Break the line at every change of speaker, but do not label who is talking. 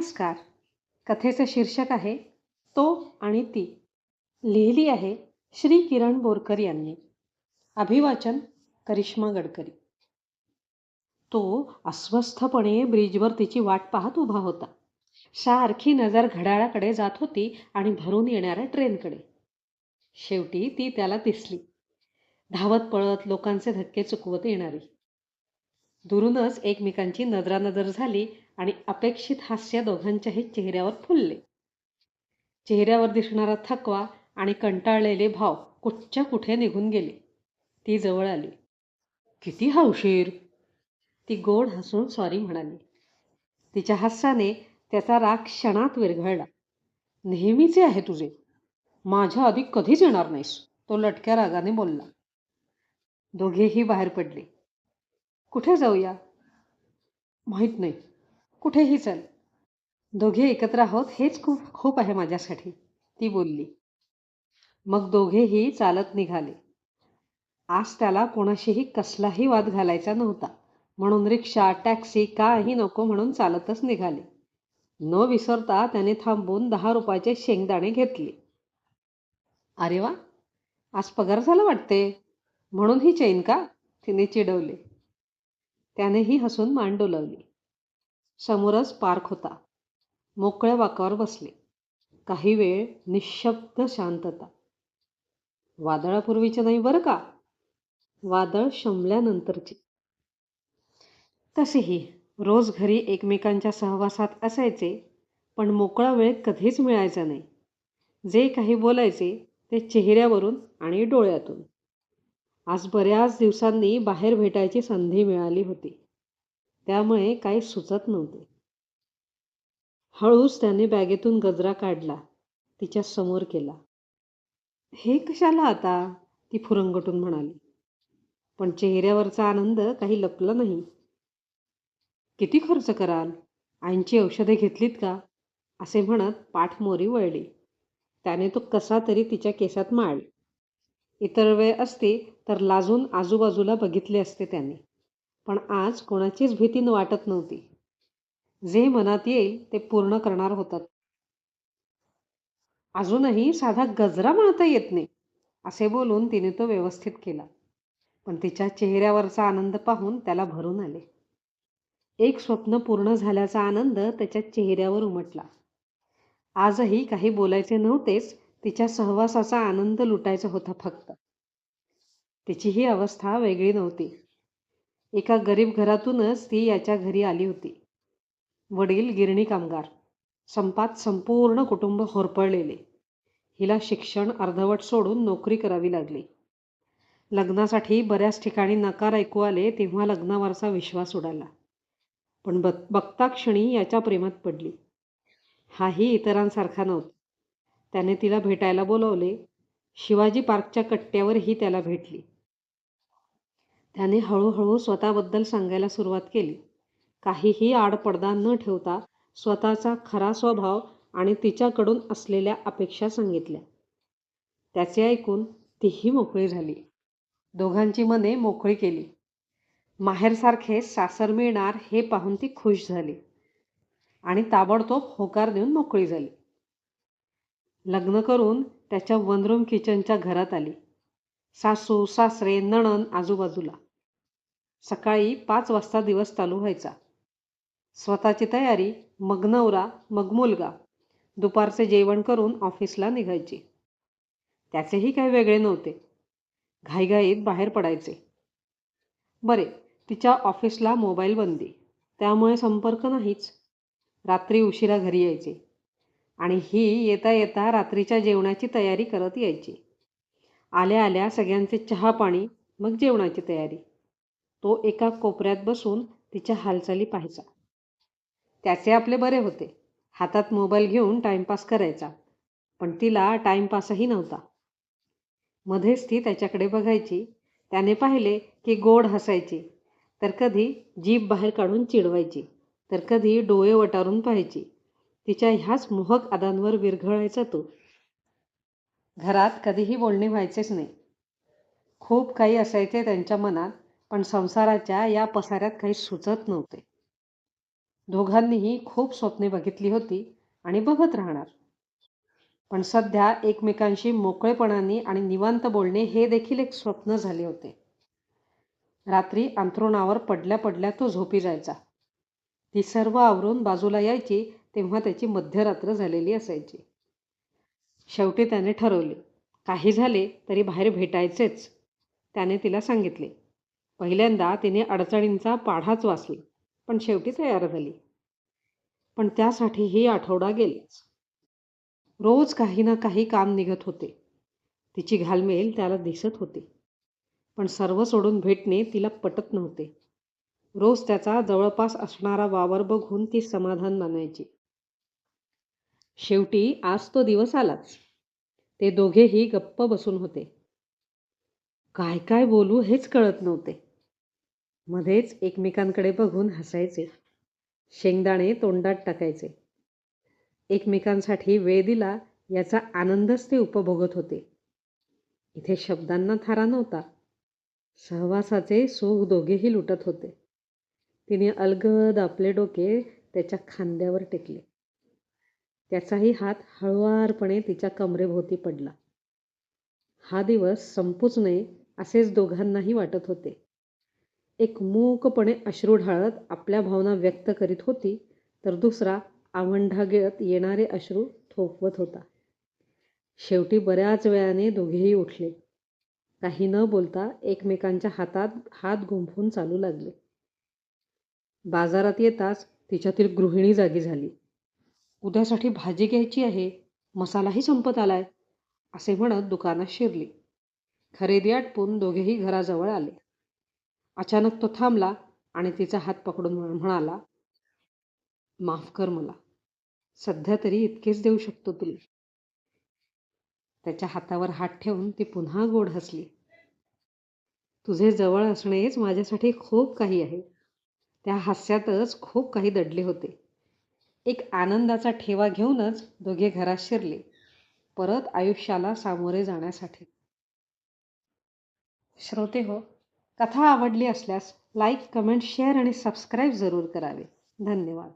नमस्कार. कथेचं शीर्षक आहे तो आणि ती. लिहिली आहे श्री किरण बोरकर यांनी. अभिवाचन करिश्मा गडकरी. तो अस्वस्थपणे ब्रिजवर तिची वाट पाहत उभा होता. सारखी नजर घड्याळाकडे जात होती आणि भरून येणाऱ्या ट्रेनकडे. शेवटी ती त्याला दिसली. धावत पळत लोकांचे धक्के चुकवत येणारी. दुरूनच एकमेकांची नजरानजर झाली आणि अपेक्षित हास्य दोघांच्याही चेहऱ्यावर फुलले. चेहऱ्यावर दिसणारा थकवा आणि कंटाळलेले भाव कुठच्या कुठे निघून गेले? ती जवळ आली. किती हौशीर. ती गोड हसून सॉरी म्हणाली. तिच्या हास्याने त्याचा राग क्षणात विरघळला. नेहमीचे आहे तुझे. माझ्या आधी कधीच येणार नाहीस तो लटक्या रागाने बोलला. दोघेही बाहेर पडले. कुठे जाऊया? माहीत नाही. कुठेही चल. दोघे एकत्र आहोत हेच खूप खूप आहे माझ्यासाठी ती बोलली. मग दोघेही चालत निघाले. आज त्याला कोणाशीही कसलाही वाद घालायचा नव्हता म्हणून रिक्षा टॅक्सी काही नको म्हणून चालतच निघाले. न विसरता त्याने थांबून दहा रुपयाचे शेंगदाणे घेतले. अरे वा! आज पगार झाला वाटते? म्हणून ही चैन का? तिने चिडवले. त्यानेही हसून मान डोलवली. समोरच पार्क होता. मोकळ्या वाकावर बसले. काही वेळ निशब्द शांतता. वादळापूर्वीचे नाही बरं का? वादळ शमल्यानंतरची तसेही रोज घरी एकमेकांच्या सहवासात असायचे पण मोकळा वेळ कधीच मिळायचा नाही. जे काही बोलायचे ते चेहऱ्यावरून आणि डोळ्यातून. आज बऱ्याच दिवसांनी बाहेर भेटायची संधी मिळाली होती. त्यामुळे काही सुचत नव्हते. हळूच त्याने बॅगेतून गजरा काढला तिच्या समोर केला. हे कशाला आता? ती फुरंगटून म्हणाली. पण चेहऱ्यावरचा आनंद काही लपला नाही. किती खर्च कराल? आईंची औषधे घेतलीत का? असे म्हणत पाठमोरी वळली. त्याने तो कसा तरी तिच्या केसात माळ. इतर वेळ असते तर लाजून आजूबाजूला बघितले असते त्याने. पण आज कोणाचीच भीती वाटत नव्हती. जे मनात येईल ते पूर्ण करणार होतात. अजूनही साधा गजरा म्हणता येत नाही असे बोलून तिने तो व्यवस्थित केला. पण तिच्या चेहऱ्यावरचा आनंद पाहून त्याला भरून आले. एक स्वप्न पूर्ण झाल्याचा आनंद त्याच्या चेहऱ्यावर उमटला. आजही काही बोलायचे नव्हतेच तिच्या सहवासाचा आनंद लुटायचा होता फक्त. तिची ही अवस्था वेगळी नव्हती. एका गरीब घरातूनच ती याच्या घरी आली होती. वडील गिरणी कामगार. संपात संपूर्ण कुटुंब होरपळलेले. हिला शिक्षण अर्धवट सोडून नोकरी करावी लागली. लग्नासाठी बऱ्याच ठिकाणी नकार ऐकू आले तेव्हा लग्नावरचा विश्वास उडाला. पण बघ बघता क्षणी याच्या प्रेमात पडली. हाही इतरांसारखा नव्हता. त्याने तिला भेटायला बोलवले. शिवाजी पार्कच्या कट्ट्यावर ही त्याला भेटली. त्याने हळूहळू स्वतःबद्दल सांगायला सुरुवात केली. काहीही आडपडदा न ठेवता स्वतःचा खरा स्वभाव आणि तिच्याकडून असलेल्या अपेक्षा सांगितल्या. त्याचे ऐकून तीही मोकळी झाली. दोघांची मने मोकळी केली. माहेरसारखे सासर मिळणार हे पाहून ती खुश झाली आणि ताबडतोब होकार देऊन मोकळी झाली. लग्न करून त्याच्या वनरूम किचनच्या घरात आली. सासू सासरे नणन आजूबाजूला. सकाळी पाच वाजता दिवस चालू व्हायचा. स्वतःची तयारी मग नवरा मग मुलगा. दुपारचे जेवण करून ऑफिसला निघायची. त्याचेही काही वेगळे नव्हते. घाईघाईत बाहेर पडायचे. बरे तिच्या ऑफिसला मोबाईल बंदी. त्यामुळे संपर्क नाहीच. रात्री उशिरा घरी यायचे. आणि ही येता येता रात्रीच्या जेवणाची तयारी करत यायची. आल्या आल्या सगळ्यांचे चहा पाणी मग जेवणाची तयारी. तो एका कोपऱ्यात बसून तिच्या हालचाली पाहायचा. त्याचे आपले बरे होते. हातात मोबाईल घेऊन टाईमपास करायचा. पण तिला टाईमपासही नव्हता. मध्येच ती त्याच्याकडे बघायची. त्याने पाहिले की गोड हसायची. तर कधी जीभ बाहेर काढून चिडवायची. तर कधी डोळे वटारून पाहायची. तिच्या ह्याच मोहक अदांवर विरघळायचा तो. घरात कधीही बोलणे व्हायचेच नाही. खूप काही असायचे त्यांच्या मनात पण संसाराच्या या पसाऱ्यात काही सुचत नव्हते. दोघांनीही खूप स्वप्ने बघितली होती आणि बघत राहणार. पण सध्या एकमेकांशी मोकळेपणाने आणि निवांत बोलणे हे देखील एक स्वप्न झाले होते. रात्री अंथरुणावर पडल्या पडल्या तो झोपी जायचा. ती सर्व आवरून बाजूला यायची तेव्हा त्याची मध्यरात्र झालेली असायची. शेवटी त्याने ठरवले. काही झाले तरी बाहेर भेटायचेच त्याने तिला सांगितले. पहिल्यांदा तिने अडचणींचा पाढाच वाचला पण शेवटी तयार झाली. पण त्यासाठीही आठवडा गेलेच. रोज काही ना काही काम निघत होते. तिची घालमेल त्याला दिसत होती. पण सर्व सोडून भेटणे तिला पटत नव्हते. रोज त्याचा जवळपास असणारा वावर बघून ती समाधान मानायची. शेवटी आज तो दिवस आलाच. ते दोघेही गप्प बसून होते. काय काय बोलू हेच कळत नव्हते. मध्येच एकमेकांकडे बघून हसायचे. शेंगदाणे तोंडात टाकायचे. एकमेकांसाठी वेळ दिला याचा आनंदच ते उपभोगत होते. इथे शब्दांना थारा नव्हता. सहवासाचे सुख दोघेही लुटत होते. तिने अलगद आपले डोके त्याच्या खांद्यावर टेकले. त्याचाही हात हळुवारपणे तिच्या कमरेभोवती पडला. हा दिवस संपूच नये असेच दोघांनाही वाटत होते. एक मूकपणे अश्रू ढाळत आपल्या भावना व्यक्त करीत होती तर दुसरा आवंढा गिळत येणारे अश्रू थोपवत होता. शेवटी बऱ्याच वेळाने दोघेही उठले. काही न बोलता एकमेकांच्या हातात हात गुंफून चालू लागले. बाजारात येताच तिच्यातील गृहिणी जागी झाली. उद्यासाठी भाजी घ्यायची आहे. मसालाही संपत आलाय. असे म्हणत दुकानात शिरली. खरेदी आटपून दोघेही घराजवळ आले. अचानक तो थांबला आणि तिचा हात पकडून म्हणाला माफ कर मला. सध्या तरी इतकेच देऊ शकतो तुला. त्याच्या हातावर हात ठेवून ती पुन्हा गोड हसली. तुझे जवळ असणेच माझ्यासाठी खूप काही आहे. त्या हास्यातच खूप काही दडले होते. एक आनंदाचा ठेवा घेऊनच दोघे घरात शिरले. परत आयुष्याला सामोरे जाण्यासाठी. श्रोते हो कथा आवडली असल्यास लाईक कमेंट शेअर आणि सबस्क्राईब जरूर करावे. धन्यवाद.